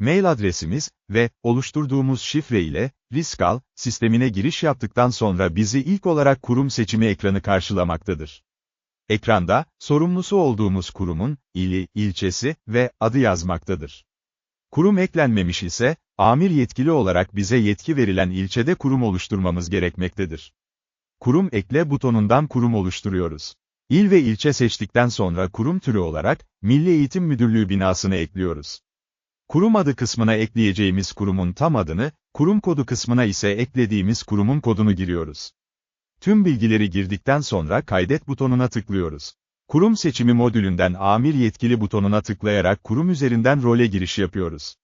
mail adresimiz ve oluşturduğumuz şifre ile Riskal sistemine giriş yaptıktan sonra bizi ilk olarak kurum seçimi ekranı karşılamaktadır. Ekranda, sorumlusu olduğumuz kurumun, ili, ilçesi ve adı yazmaktadır. Kurum eklenmemiş ise, amir yetkili olarak bize yetki verilen ilçede kurum oluşturmamız gerekmektedir. Kurum ekle butonundan kurum oluşturuyoruz. İl ve ilçe seçtikten sonra kurum türü olarak, Milli Eğitim Müdürlüğü binasını ekliyoruz. Kurum adı kısmına ekleyeceğimiz kurumun tam adını, kurum kodu kısmına ise eklediğimiz kurumun kodunu giriyoruz. Tüm bilgileri girdikten sonra kaydet butonuna tıklıyoruz. Kurum seçimi modülünden amir yetkili butonuna tıklayarak kurum üzerinden role giriş yapıyoruz.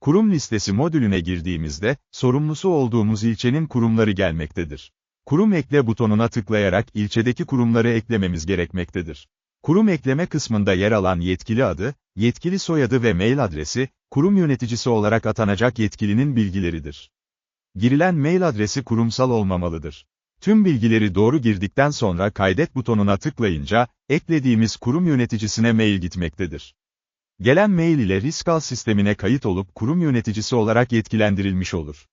Kurum listesi modülüne girdiğimizde, sorumlusu olduğumuz ilçenin kurumları gelmektedir. Kurum ekle butonuna tıklayarak ilçedeki kurumları eklememiz gerekmektedir. Kurum ekleme kısmında yer alan yetkili adı, yetkili soyadı ve mail adresi, kurum yöneticisi olarak atanacak yetkilinin bilgileridir. Girilen mail adresi kurumsal olmamalıdır. Tüm bilgileri doğru girdikten sonra kaydet butonuna tıklayınca, eklediğimiz kurum yöneticisine mail gitmektedir. Gelen mail ile Riskal sistemine kayıt olup kurum yöneticisi olarak yetkilendirilmiş olur.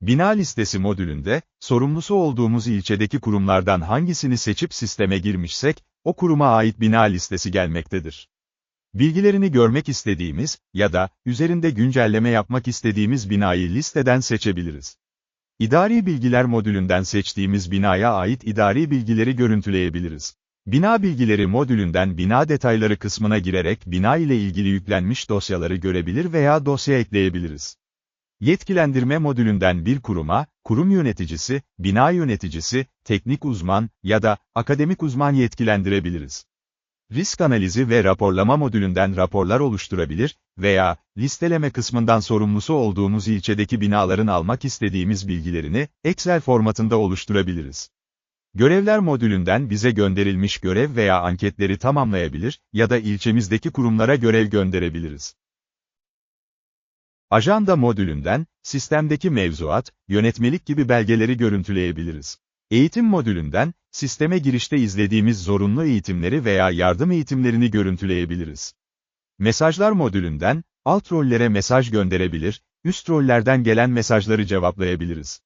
Bina listesi modülünde, sorumlusu olduğumuz ilçedeki kurumlardan hangisini seçip sisteme girmişsek, o kuruma ait bina listesi gelmektedir. Bilgilerini görmek istediğimiz ya da üzerinde güncelleme yapmak istediğimiz binayı listeden seçebiliriz. İdari bilgiler modülünden seçtiğimiz binaya ait idari bilgileri görüntüleyebiliriz. Bina bilgileri modülünden bina detayları kısmına girerek bina ile ilgili yüklenmiş dosyaları görebilir veya dosya ekleyebiliriz. Yetkilendirme modülünden bir kuruma, kurum yöneticisi, bina yöneticisi, teknik uzman ya da akademik uzman yetkilendirebiliriz. Risk analizi ve raporlama modülünden raporlar oluşturabilir veya listeleme kısmından sorumlusu olduğumuz ilçedeki binaların almak istediğimiz bilgilerini Excel formatında oluşturabiliriz. Görevler modülünden bize gönderilmiş görev veya anketleri tamamlayabilir ya da ilçemizdeki kurumlara görev gönderebiliriz. Ajanda modülünden, sistemdeki mevzuat, yönetmelik gibi belgeleri görüntüleyebiliriz. Eğitim modülünden, sisteme girişte izlediğimiz zorunlu eğitimleri veya yardım eğitimlerini görüntüleyebiliriz. Mesajlar modülünden, alt rollere mesaj gönderebilir, üst rollerden gelen mesajları cevaplayabiliriz.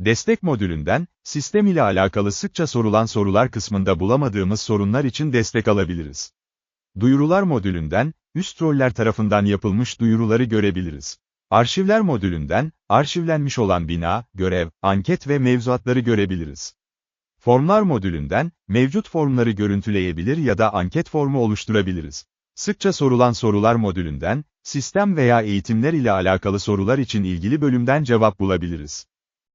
Destek modülünden, sistem ile alakalı sıkça sorulan sorular kısmında bulamadığımız sorunlar için destek alabiliriz. Duyurular modülünden, üst roller tarafından yapılmış duyuruları görebiliriz. Arşivler modülünden, arşivlenmiş olan bina, görev, anket ve mevzuatları görebiliriz. Formlar modülünden, mevcut formları görüntüleyebilir ya da anket formu oluşturabiliriz. Sıkça sorulan sorular modülünden, sistem veya eğitimler ile alakalı sorular için ilgili bölümden cevap bulabiliriz.